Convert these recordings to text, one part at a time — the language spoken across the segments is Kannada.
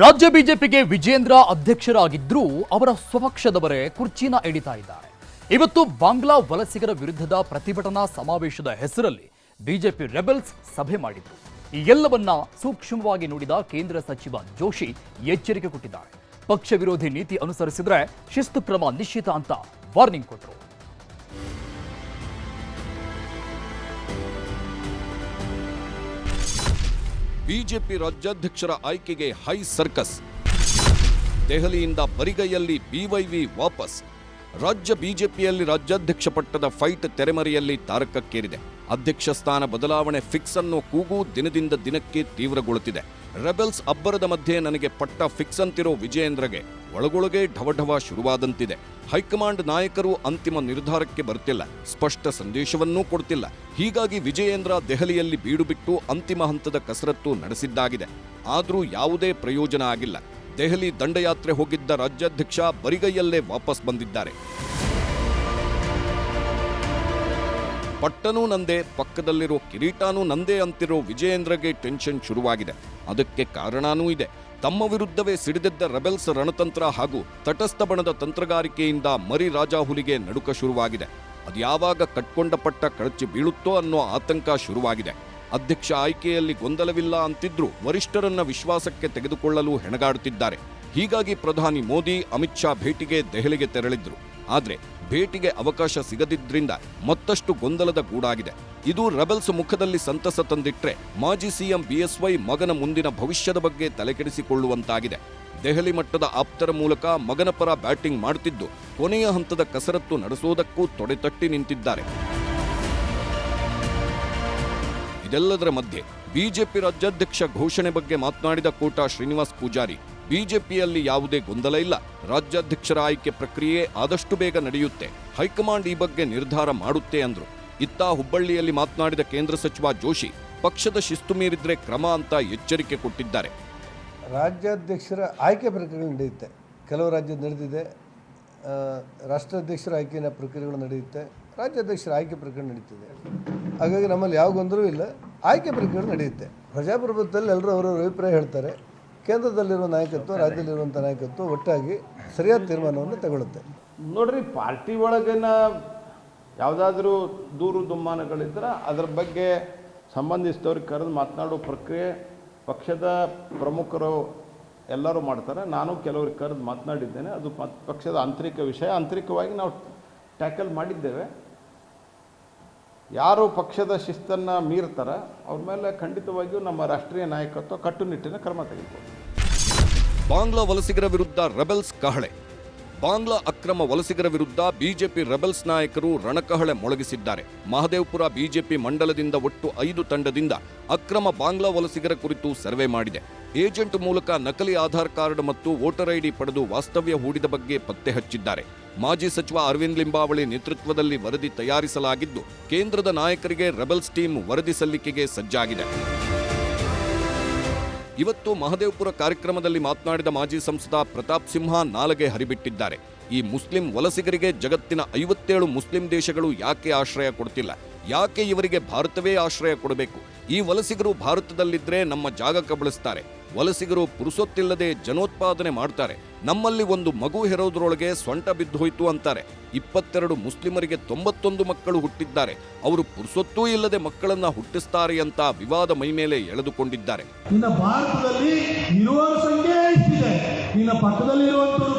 ರಾಜ್ಯ ಬಿಜೆಪಿಗೆ ವಿಜೇಂದ್ರ ಅಧ್ಯಕ್ಷರಾಗಿದ್ದರೂ ಅವರ ಸ್ವಪಕ್ಷದವರೇ ಕುರ್ಚಿನ ಹಿಡಿತಾ ಇದ್ದಾರೆ. ಇವತ್ತು ಬಾಂಗ್ಲಾ ವಲಸಿಗರ ವಿರುದ್ಧದ ಪ್ರತಿಭಟನಾ ಸಮಾವೇಶದ ಹೆಸರಲ್ಲಿ ಬಿಜೆಪಿ ರೆಬೆಲ್ಸ್ ಸಭೆ ಮಾಡಿದ್ರು. ಈ ಎಲ್ಲವನ್ನ ಸೂಕ್ಷ್ಮವಾಗಿ ನೋಡಿದ ಕೇಂದ್ರ ಸಚಿವ ಜೋಶಿ ಎಚ್ಚರಿಕೆ ಕೊಟ್ಟಿದ್ದಾರೆ. ಪಕ್ಷ ವಿರೋಧಿ ನೀತಿ ಅನುಸರಿಸಿದ್ರೆ ಶಿಸ್ತು ಕ್ರಮ ನಿಶ್ಚಿತ ಅಂತ ವಾರ್ನಿಂಗ್ ಕೊಟ್ಟರು ಬಿಜೆಪಿ ರಾಜ್ಯಾಧ್ಯಕ್ಷರ ಆಯ್ಕೆಗೆ ಹೈ ಸರ್ಕಸ್. ದೆಹಲಿಯಿಂದ ಬರಿಗೈಯಲ್ಲಿ ಬಿವೈವಿ ವಾಪಸ್. ರಾಜ್ಯ ಬಿಜೆಪಿಯಲ್ಲಿ ರಾಜ್ಯಾಧ್ಯಕ್ಷ ಪಟ್ಟದ ಫೈಟ್ ತೆರೆಮರೆಯಲ್ಲಿ ತಾರಕಕ್ಕೇರಿದೆ. ಅಧ್ಯಕ್ಷ ಸ್ಥಾನ ಬದಲಾವಣೆ ಫಿಕ್ಸ್ ಅನ್ನು ಕೂಗು ದಿನದಿಂದ ದಿನಕ್ಕೆ ತೀವ್ರಗೊಳ್ಳುತ್ತಿದೆ. ರೆಬೆಲ್ಸ್ ಅಬ್ಬರದ ಮಧ್ಯೆ ನನಗೆ ಪಟ್ಟ ಫಿಕ್ಸ್ ಅಂತಿರೋ ವಿಜಯೇಂದ್ರಗೆ ಒಳಗೊಳಗೆ ಢವಢವ ಶುರುವಾದಂತಿದೆ. ಹೈಕಮಾಂಡ್ ನಾಯಕರು ಅಂತಿಮ ನಿರ್ಧಾರಕ್ಕೆ ಬರ್ತಿಲ್ಲ. ಸ್ಪಷ್ಟ ಸಂದೇಶವನ್ನೂ ಕೊಡ್ತಿಲ್ಲ. ಹೀಗಾಗಿ ವಿಜಯೇಂದ್ರ ದೆಹಲಿಯಲ್ಲಿ ಬೀಡು ಬಿಟ್ಟು ಅಂತಿಮ ಹಂತದ ಕಸರತ್ತು ನಡೆಸಿದ್ದಾಗಿದೆ. ಆದರೂ ಯಾವುದೇ ಪ್ರಯೋಜನ ಆಗಿಲ್ಲ. ದೆಹಲಿ ದಂಡಯಾತ್ರೆ ಹೋಗಿದ್ದ ರಾಜ್ಯಾಧ್ಯಕ್ಷ ಬರಿಗೈಯಲ್ಲೇ ವಾಪಸ್ ಬಂದಿದ್ದಾರೆ. ಪಟ್ಟನೂ ನಂದೇ, ಪಕ್ಕದಲ್ಲಿರೋ ಕಿರೀಟಾನೂ ನಂದೇ ಅಂತಿರೋ ವಿಜಯೇಂದ್ರಗೆ ಟೆನ್ಷನ್ ಶುರುವಾಗಿದೆ. ಅದಕ್ಕೆ ಕಾರಣನೂ ಇದೆ. ತಮ್ಮ ವಿರುದ್ಧವೇ ಸಿಡಿದೆದ್ದ ರೆಬೆಲ್ಸ್ ರಣತಂತ್ರ ಹಾಗೂ ತಟಸ್ಥ ಬಣದ ತಂತ್ರಗಾರಿಕೆಯಿಂದ ಮರಿ ರಾಜಾಹುಲಿಗೆ ನಡುಕ ಶುರುವಾಗಿದೆ. ಅದ್ಯಾವಾಗ ಕಟ್ಕೊಂಡ ಪಟ್ಟ ಕಳಚಿ ಬೀಳುತ್ತೋ ಅನ್ನೋ ಆತಂಕ ಶುರುವಾಗಿದೆ. ಅಧ್ಯಕ್ಷ ಆಯ್ಕೆಯಲ್ಲಿ ಗೊಂದಲವಿಲ್ಲ ಅಂತಿದ್ರೂ ವರಿಷ್ಠರನ್ನ ವಿಶ್ವಾಸಕ್ಕೆ ತೆಗೆದುಕೊಳ್ಳಲು ಹೆಣಗಾಡುತ್ತಿದ್ದಾರೆ. ಹೀಗಾಗಿ ಪ್ರಧಾನಿ ಮೋದಿ, ಅಮಿತ್ ಶಾ ಭೇಟಿಗೆ ದೆಹಲಿಗೆ ತೆರಳಿದ್ರು. ಆದ್ರೆ ಭೇಟಿಗೆ ಅವಕಾಶ ಸಿಗದಿದ್ದರಿಂದ ಮತ್ತಷ್ಟು ಗೊಂದಲದ ಗೂಡಾಗಿದೆ. ಇದು ರೆಬೆಲ್ಸ್ ಮುಖದಲ್ಲಿ ಸಂತಸ ತಂದಿಟ್ರೆ ಮಾಜಿ ಸಿಎಂ ಬಿಎಸ್ವೈ ಮಗನ ಮುಂದಿನ ಭವಿಷ್ಯದ ಬಗ್ಗೆ ತಲೆಕೆಡಿಸಿಕೊಳ್ಳುವಂತಾಗಿದೆ. ದೆಹಲಿ ಮಟ್ಟದ ಆಪ್ತರ ಮೂಲಕ ಮಗನ ಪರ ಬ್ಯಾಟಿಂಗ್ ಮಾಡುತ್ತಿದ್ದು, ಕೊನೆಯ ಹಂತದ ಕಸರತ್ತು ನಡೆಸೋದಕ್ಕೂ ತೊಡೆತಟ್ಟಿ ನಿಂತಿದ್ದಾರೆ. ಇದೆಲ್ಲದರ ಮಧ್ಯೆ ಬಿಜೆಪಿ ರಾಜ್ಯಾಧ್ಯಕ್ಷ ಘೋಷಣೆ ಬಗ್ಗೆ ಮಾತನಾಡಿದ ಕೋಟಾ ಶ್ರೀನಿವಾಸ್ ಪೂಜಾರಿ ಬಿಜೆಪಿಯಲ್ಲಿ ಯಾವುದೇ ಗೊಂದಲ ಇಲ್ಲ. ರಾಜ್ಯಾಧ್ಯಕ್ಷರ ಆಯ್ಕೆ ಪ್ರಕ್ರಿಯೆ ಆದಷ್ಟು ಬೇಗ ನಡೆಯುತ್ತೆ. ಹೈಕಮಾಂಡ್ ಈ ಬಗ್ಗೆ ನಿರ್ಧಾರ ಮಾಡುತ್ತೆ ಅಂದ್ರು. ಇತ್ತ ಹುಬ್ಬಳ್ಳಿಯಲ್ಲಿ ಮಾತನಾಡಿದ ಕೇಂದ್ರ ಸಚಿವ ಜೋಶಿ ಪಕ್ಷದ ಶಿಸ್ತು ಮೀರಿದ್ರೆ ಕ್ರಮ ಅಂತ ಎಚ್ಚರಿಕೆ ಕೊಟ್ಟಿದ್ದಾರೆ. ರಾಜ್ಯಾಧ್ಯಕ್ಷರ ಆಯ್ಕೆ ಪ್ರಕ್ರಿಯೆ ನಡೆಯುತ್ತೆ. ಕೆಲವು ರಾಜ್ಯ ನಡೆದಿದೆ. ರಾಷ್ಟ್ರಾಧ್ಯಕ್ಷರ ಆಯ್ಕೆಯ ಪ್ರಕ್ರಿಯೆಗಳು ನಡೆಯುತ್ತೆ. ರಾಜ್ಯಾಧ್ಯಕ್ಷರ ಆಯ್ಕೆ ಪ್ರಕ್ರಿಯೆ ನಡೀತಿದೆ. ಹಾಗಾಗಿ ನಮ್ಮಲ್ಲಿ ಯಾವ ಗೊಂದಲವೂ ಇಲ್ಲ. ಆಯ್ಕೆ ಪ್ರಕ್ರಿಯೆ ನಡೆಯುತ್ತೆ. ಪ್ರಜಾಪ್ರಭುತ್ವದಲ್ಲಿ ಎಲ್ಲರೂ ಅವರವರ ಅಭಿಪ್ರಾಯ ಹೇಳ್ತಾರೆ. ಕೇಂದ್ರದಲ್ಲಿರುವ ನಾಯಕತ್ವ, ರಾಜ್ಯದಲ್ಲಿರುವಂಥ ನಾಯಕತ್ವ ಒಟ್ಟಾಗಿ ಸರಿಯಾದ ತೀರ್ಮಾನವನ್ನು ತಗೊಳ್ಳುತ್ತೆ. ನೋಡ್ರಿ, ಪಾರ್ಟಿ ಒಳಗಿನ ಯಾವುದಾದ್ರೂ ದೂರು ದುಮ್ಮಾನಗಳಿದ್ರೆ ಅದರ ಬಗ್ಗೆ ಸಂಬಂಧಿಸಿದವ್ರಿಗೆ ಕರೆದು ಮಾತನಾಡೋ ಪ್ರಕ್ರಿಯೆ ಪಕ್ಷದ ಪ್ರಮುಖರು ಎಲ್ಲರೂ ಮಾಡ್ತಾರೆ. ನಾನು ಕೆಲವ್ರಿಗೆ ಕರೆದು ಮಾತನಾಡಿದ್ದೇನೆ. ಅದು ಪಕ್ಷದ ಆಂತರಿಕ ವಿಷಯ. ಆಂತರಿಕವಾಗಿ ನಾವು ಟ್ಯಾಕಲ್ ಮಾಡಿದ್ದೇವೆ. ಯಾರು ಪಕ್ಷದ ಶಿಸ್ತನ್ನು ಮೀರ್ತಾರೆ, ಅವ್ರ ಮೇಲೆ ಖಂಡಿತವಾಗಿಯೂ ನಮ್ಮ ರಾಷ್ಟ್ರೀಯ ನಾಯಕತ್ವ ಕಟ್ಟುನಿಟ್ಟಿನ ಕ್ರಮ ತೆಗೆದುಕೊಳ್ಳಿ ಬಾಂಗ್ಲಾ ವಲಸಿಗರ ವಿರುದ್ಧ ರೆಬೆಲ್ಸ್ ಕಹಳೆ. ಬಾಂಗ್ಲಾ ಅಕ್ರಮ ವಲಸಿಗರ ವಿರುದ್ಧ ಬಿಜೆಪಿ ರೆಬೆಲ್ಸ್ ನಾಯಕರು ರಣಕಹಳೆ ಮೊಳಗಿಸಿದ್ದಾರೆ. ಮಹದೇವಪುರ ಬಿಜೆಪಿ ಮಂಡಲದಿಂದ ಒಟ್ಟು ಐದು ತಂಡದಿಂದ ಅಕ್ರಮ ಬಾಂಗ್ಲಾ ವಲಸಿಗರ ಕುರಿತು ಸರ್ವೆ ಮಾಡಿದೆ. ಏಜೆಂಟ್ ಮೂಲಕ ನಕಲಿ ಆಧಾರ್ ಕಾರ್ಡ್ ಮತ್ತು ವೋಟರ್ ಐಡಿ ಪಡೆದು ವಾಸ್ತವ್ಯ ಹೂಡಿದ ಬಗ್ಗೆ ಪತ್ತೆ ಹಚ್ಚಿದ್ದಾರೆ. ಮಾಜಿ ಸಚಿವ ಅರವಿಂದ್ ಲಿಂಬಾವಳಿ ನೇತೃತ್ವದಲ್ಲಿ ವರದಿ ತಯಾರಿಸಲಾಗಿದ್ದು, ಕೇಂದ್ರದ ನಾಯಕರಿಗೆ ರೆಬಲ್ಸ್ ಟೀಮ್ ವರದಿ ಸಲ್ಲಿಕೆಗೆ ಸಜ್ಜಾಗಿದೆ. ಇವತ್ತು ಮಹದೇವಪುರ ಕಾರ್ಯಕ್ರಮದಲ್ಲಿ ಮಾತನಾಡಿದ ಮಾಜಿ ಸಂಸದ ಪ್ರತಾಪ್ ಸಿಂಹ ನಾಲಗೆ ಹರಿಬಿಟ್ಟಿದ್ದಾರೆ. ಈ ಮುಸ್ಲಿಂ ವಲಸಿಗರಿಗೆ ಜಗತ್ತಿನ ಐವತ್ತೇಳು ಮುಸ್ಲಿಂ ದೇಶಗಳು ಯಾಕೆ ಆಶ್ರಯ ಕೊಡ್ತಿಲ್ಲ? ಯಾಕೆ ಇವರಿಗೆ ಭಾರತವೇ ಆಶ್ರಯ ಕೊಡಬೇಕು? ಈ ವಲಸಿಗರು ಭಾರತದಲ್ಲಿದ್ದರೆ ನಮ್ಮ ಜಾಗ ಕಬಳಿಸ್ತಾರೆ ವಲಸಿಗರು ಪುರುಸೊತ್ತಿಲ್ಲದೆ ಜನೋತ್ಪಾದನೆ ಮಾಡ್ತಾರೆ. ನಮ್ಮಲ್ಲಿ ಒಂದು ಮಗು ಹೆರೋದ್ರೊಳಗೆ ಸೊಂಟ ಬಿದ್ದೋಯ್ತು ಅಂತಾರೆ. ಇಪ್ಪತ್ತೆರಡು ಮುಸ್ಲಿಮರಿಗೆ ತೊಂಬತ್ತೊಂದು ಮಕ್ಕಳು ಹುಟ್ಟಿದ್ದಾರೆ. ಅವರು ಪುರುಸೊತ್ತೂ ಇಲ್ಲದೆ ಮಕ್ಕಳನ್ನ ಹುಟ್ಟಿಸ್ತಾರೆ ಅಂತ ವಿವಾದ ಮೈಮೇಲೆ ಎಳೆದುಕೊಂಡಿದ್ದಾರೆ. ಭಾರತದಲ್ಲಿ ಸಂಖ್ಯೆ ಪಕ್ಕದಲ್ಲಿ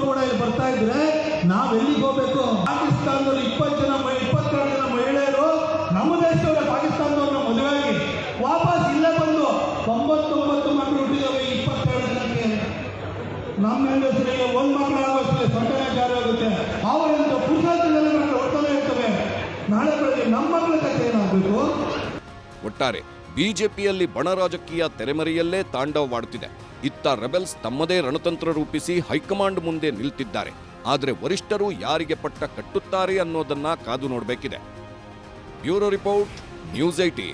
ಕೂಡ ಬರ್ತಾ ಇದ್ರೆ ನಾವೆಲ್ಲಿಗೆ ಹೋಗ್ಬೇಕು? ಪಾಕಿಸ್ತಾನದಲ್ಲಿ ಇಪ್ಪತ್ತು ಜನ ಒಟ್ಟಾರೆ, ಬಿಜೆಪಿಯಲ್ಲಿ ಬಣ ರಾಜಕೀಯ ತೆರೆಮರೆಯಲ್ಲೇ ತಾಂಡವವಾಡುತ್ತಿದೆ ಇತ್ತ ರೆಬೆಲ್ಸ್ ತಮ್ಮದೇ ರಣತಂತ್ರ ರೂಪಿಸಿ ಹೈಕಮಾಂಡ್ ಮುಂದೆ ನಿಲ್ತಿದ್ದಾರೆ. ಆದರೆ ವರಿಷ್ಠರು ಯಾರಿಗೆ ಪಟ್ಟ ಕಟ್ಟುತ್ತಾರೆ ಅನ್ನೋದನ್ನ ಕಾದು ನೋಡಬೇಕಿದೆ. Bureau report, news IT